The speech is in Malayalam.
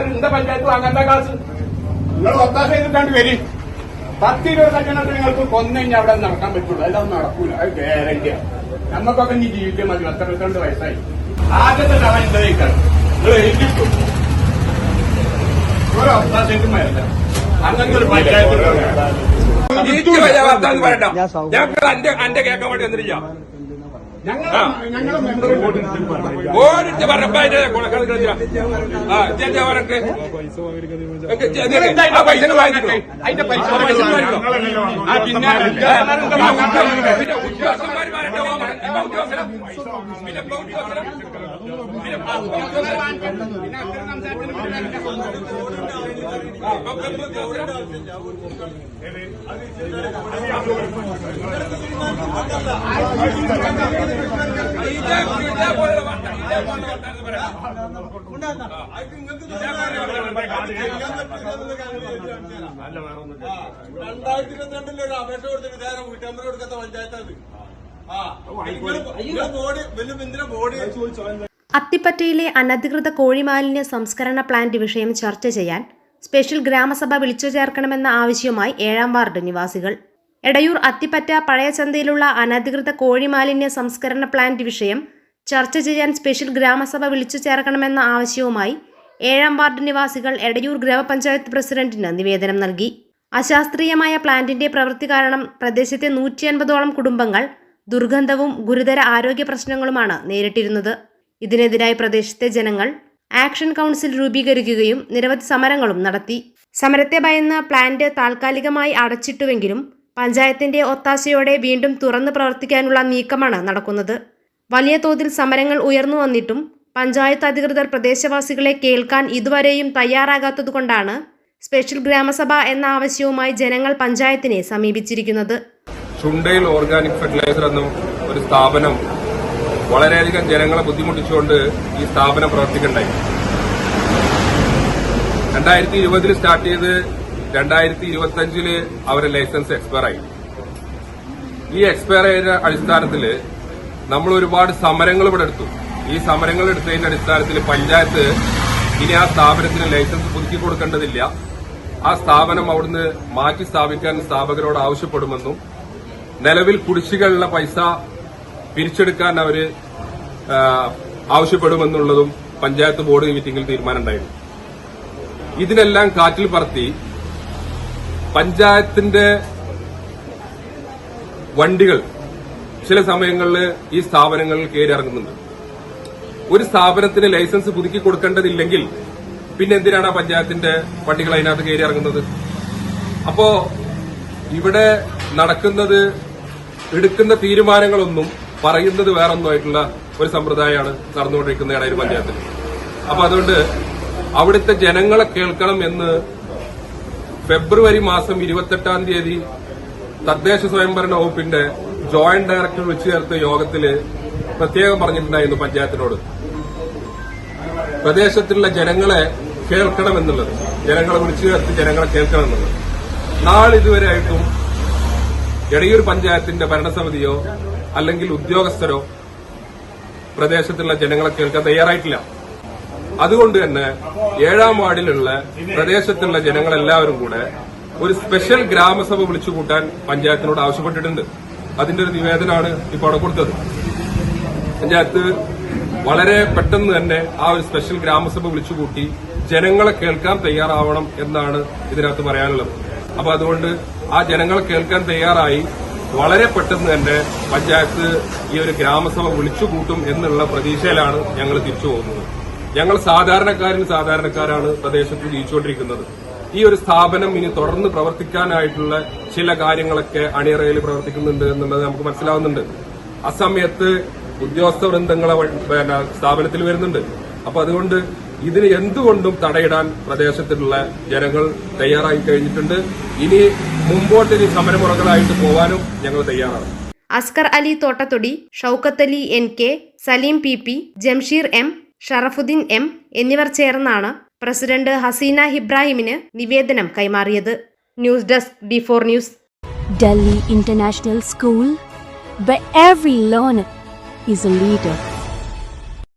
എന്താ പഞ്ചായത്ത് വാങ്ങേണ്ട കാശ്. നിങ്ങൾ ഒത്താശ ചെയ്തിട്ടാണ് വരി. പത്ത് ഇരുപത് നിങ്ങൾക്ക് കൊന്നുകഴിഞ്ഞാൽ അവിടെ നടക്കാൻ പറ്റുള്ളൂ. അതൊന്നും നടക്കൂല. അത് ഗ്യാരണ്ടിയാണ് നമുക്കൊക്കെ ഇനി ജീവിക്കാൻ മതി. പത്ത് വയസ്സായി. ആദ്യത്തെ തവണ എന്തായിക്കാണ് നിങ്ങൾ എഴുതിട്ടു ഒരു ഒത്താശയ്ക്കും വരണ്ട അങ്ങനത്തെ ഒരു പഞ്ചായത്ത് അന്റെ അന്റെ കേൾക്കാൻ വേണ്ടി വന്നിരിക്കാം ഓടിച്ച് പറഞ്ഞപ്പോ അതിന്റെ കൊണക്കാൾ കളിച്ചാ ആ ഇജ്ജെന്താ പറഞ്ഞിട്ട് ആ പൈസ വാങ്ങിക്കോ. അതിന്റെ പൈസ വാങ്ങിക്കോ. ആ പിന്നെ പിന്നെ ഉദ്യോഗസ്ഥരെ- പിന്നെ പിന്നെ രണ്ടായിരത്തി ഇരുപത്തിരണ്ടിൽ ഒരു അപേക്ഷ കൊടുത്തിട്ട് നേരെ വീട്ടമ്പർ കൊടുക്കാത്ത പഞ്ചായത്താണ് അത്തിപ്പറ്റയിലെ അനധികൃത കോഴിമാലിന്യ സംസ്കരണ പ്ലാന്റ് വിഷയം ചർച്ച ചെയ്യാൻ സ്പെഷ്യൽ ഗ്രാമസഭ വിളിച്ചു ചേർക്കണമെന്ന ആവശ്യവുമായി ഏഴാം വാർഡ് നിവാസികൾ. എടയൂർ അത്തിപ്പറ്റ പഴയ ചന്തയിലുള്ള അനധികൃത കോഴിമാലിന്യ സംസ്കരണ പ്ലാന്റ് വിഷയം ചർച്ച ചെയ്യാൻ സ്പെഷ്യൽ ഗ്രാമസഭ വിളിച്ചു ചേർക്കണമെന്ന ആവശ്യവുമായി ഏഴാം വാർഡ് നിവാസികൾ എടയൂർ ഗ്രാമപഞ്ചായത്ത് പ്രസിഡന്റിന് നിവേദനം നൽകി. അശാസ്ത്രീയമായ പ്ലാന്റിന്റെ പ്രവൃത്തി കാരണം പ്രദേശത്തെ നൂറ്റി അൻപതോളം കുടുംബങ്ങൾ ദുർഗന്ധവും ഗുരുതര ആരോഗ്യ പ്രശ്നങ്ങളുമാണ് നേരിട്ടിരുന്നത്. ഇതിനെതിരായി പ്രദേശത്തെ ജനങ്ങൾ ആക്ഷൻ കൗൺസിൽ രൂപീകരിക്കുകയും നിരവധി സമരങ്ങളും നടത്തി. സമരത്തെ ഭയന്ന് പ്ലാന്റ് താൽക്കാലികമായി അടച്ചിട്ടുവെങ്കിലും പഞ്ചായത്തിന്റെ ഒത്താശയോടെ വീണ്ടും തുറന്നു പ്രവർത്തിക്കാനുള്ള നീക്കമാണ് നടക്കുന്നത്. വലിയ തോതിൽ സമരങ്ങൾ ഉയർന്നു വന്നിട്ടും പഞ്ചായത്ത് അധികൃതർ പ്രദേശവാസികളെ കേൾക്കാൻ ഇതുവരെയും തയ്യാറാകാത്തതുകൊണ്ടാണ് സ്പെഷ്യൽ ഗ്രാമസഭ എന്ന ആവശ്യവുമായി ജനങ്ങൾ പഞ്ചായത്തിനെ സമീപിച്ചിരിക്കുന്നത്. ചുണ്ടയിൽ ഓർഗാനിക് ഫെർട്ടിലൈസർ എന്ന ഒരു സ്ഥാപനം വളരെയധികം ജനങ്ങളെ ബുദ്ധിമുട്ടിച്ചുകൊണ്ട് ഈ സ്ഥാപനം പ്രവർത്തിക്കണ്ടായി രണ്ടായിരത്തി ഇരുപതിൽ സ്റ്റാർട്ട് ചെയ്ത് രണ്ടായിരത്തി ഇരുപത്തിയഞ്ചിൽ അവരുടെ ലൈസൻസ് എക്സ്പയർ ആയി. ഈ എക്സ്പയർ ആയ അടിസ്ഥാനത്തിൽ നമ്മൾ ഒരുപാട് സമരങ്ങൾ ഇവിടെ എടുത്തു. ഈ സമരങ്ങൾ എടുത്തതിന്റെ അടിസ്ഥാനത്തിൽ പഞ്ചായത്ത് ഇനി ആ സ്ഥാപനത്തിന് ലൈസൻസ് പുതുക്കി കൊടുക്കേണ്ടതില്ല. ആ സ്ഥാപനം അവിടുന്ന് മാറ്റി സ്ഥാപിക്കാൻ സ്ഥാപകരോട് ആവശ്യപ്പെടുമെന്നും നിലവിൽ കുടിശ്ശികളുള്ള പൈസ പിരിച്ചെടുക്കാൻ അവർ ആവശ്യപ്പെടുമെന്നുള്ളതും പഞ്ചായത്ത് ബോർഡ് മീറ്റിംഗിൽ തീരുമാനമുണ്ടായിരുന്നു. ഇതിനെല്ലാം കാറ്റിൽ പറത്തി പഞ്ചായത്തിന്റെ വണ്ടികൾ ചില സമയങ്ങളിൽ ഈ സ്ഥാപനങ്ങളിൽ കയറിയിറങ്ങുന്നുണ്ട്. ഒരു സ്ഥാപനത്തിന് ലൈസൻസ് പുതുക്കി കൊടുക്കേണ്ടതില്ലെങ്കിൽ പിന്നെ എന്തിനാണ് പഞ്ചായത്തിന്റെ വണ്ടികൾ അതിനകത്ത് കയറി ഇറങ്ങുന്നത് അപ്പോ ഇവിടെ നടക്കുന്നത് എടുക്കുന്ന തീരുമാനങ്ങളൊന്നും പറയുന്നത് വേറൊന്നുമായിട്ടുള്ള ഒരു സമ്പ്രദായമാണ് നടന്നുകൊണ്ടിരിക്കുന്ന ഇടയിൽ പഞ്ചായത്തിൽ. അപ്പൊ അതുകൊണ്ട് അവിടുത്തെ ജനങ്ങളെ കേൾക്കണം എന്ന് ഫെബ്രുവരി മാസം ഇരുപത്തെട്ടാം തീയതി തദ്ദേശ സ്വയംഭരണ വകുപ്പിന്റെ ജോയിന്റ് ഡയറക്ടർ വിളിച്ചു ചേർത്ത യോഗത്തിൽ പ്രത്യേകം പറഞ്ഞിട്ടുണ്ടായിരുന്നു പഞ്ചായത്തിനോട്. പ്രദേശത്തുള്ള ജനങ്ങളെ കേൾക്കണമെന്നുള്ളത് ജനങ്ങളെ വിളിച്ചു ചേർത്ത് ജനങ്ങളെ കേൾക്കണമെന്നുള്ളത് നാളിതുവരെ ആയിട്ടും എടയൂർ പഞ്ചായത്തിന്റെ ഭരണസമിതിയോ അല്ലെങ്കിൽ ഉദ്യോഗസ്ഥരോ പ്രദേശത്തുള്ള ജനങ്ങളെ കേൾക്കാൻ തയ്യാറായിട്ടില്ല. അതുകൊണ്ട് തന്നെ ഏഴാം വാർഡിലുള്ള പ്രദേശത്തുള്ള ജനങ്ങളെല്ലാവരും കൂടെ ഒരു സ്പെഷ്യൽ ഗ്രാമസഭ വിളിച്ചു കൂട്ടാൻ പഞ്ചായത്തിനോട് ആവശ്യപ്പെട്ടിട്ടുണ്ട്. അതിന്റെ ഒരു നിവേദനമാണ് ഇപ്പോൾ അവിടെ കൊടുത്തത്. പഞ്ചായത്ത് വളരെ പെട്ടെന്ന് തന്നെ ആ ഒരു സ്പെഷ്യൽ ഗ്രാമസഭ വിളിച്ചുകൂട്ടി ജനങ്ങളെ കേൾക്കാൻ തയ്യാറാവണം എന്നാണ് ഇതിനകത്ത് പറയാനുള്ളത്. അപ്പൊ അതുകൊണ്ട് ആ ജനങ്ങളെ കേൾക്കാൻ തയ്യാറായി വളരെ പെട്ടെന്ന് തന്നെ പഞ്ചായത്ത് ഈ ഒരു ഗ്രാമസഭ വിളിച്ചുകൂട്ടും എന്നുള്ള പ്രതീക്ഷയിലാണ് ഞങ്ങൾ തിരിച്ചു പോകുന്നത്. ഞങ്ങൾ സാധാരണക്കാരും സാധാരണക്കാരാണ് പ്രദേശത്ത് ജീവിച്ചുകൊണ്ടിരിക്കുന്നത്. ഈ ഒരു സ്ഥാപനം ഇനി തുടർന്ന് പ്രവർത്തിക്കാനായിട്ടുള്ള ചില കാര്യങ്ങളൊക്കെ അണിയറയിൽ പ്രവർത്തിക്കുന്നുണ്ട് എന്നുള്ളത് നമുക്ക് മനസ്സിലാവുന്നുണ്ട്. അസമയത്ത് ഉദ്യോഗസ്ഥ വൃന്ദങ്ങളെ സ്ഥാപനത്തിൽ വരുന്നുണ്ട്. അപ്പൊ അതുകൊണ്ട് ഇതിന് എന്തുകൊണ്ടും തടയിടാൻ പ്രദേശത്തിലുള്ള ജനങ്ങൾ തയ്യാറായി കഴിഞ്ഞിട്ടുണ്ട്. ഇനി മുമ്പോട്ട് ഇനി സമരമുറകളായിട്ട് പോവാനും ഞങ്ങൾ തയ്യാറാണ്. Askar Ali Thottathodi Shoukath Ali N K Saleem P P Jamsheer M Sharafudheen M എന്നിവർ ചേർന്നാണ് പ്രസിഡന്റ് ഹസീന ഇബ്രാഹിമിന് നിവേദനം കൈമാറിയത്. News desk D four news. Delhi international school where every learner is a leader.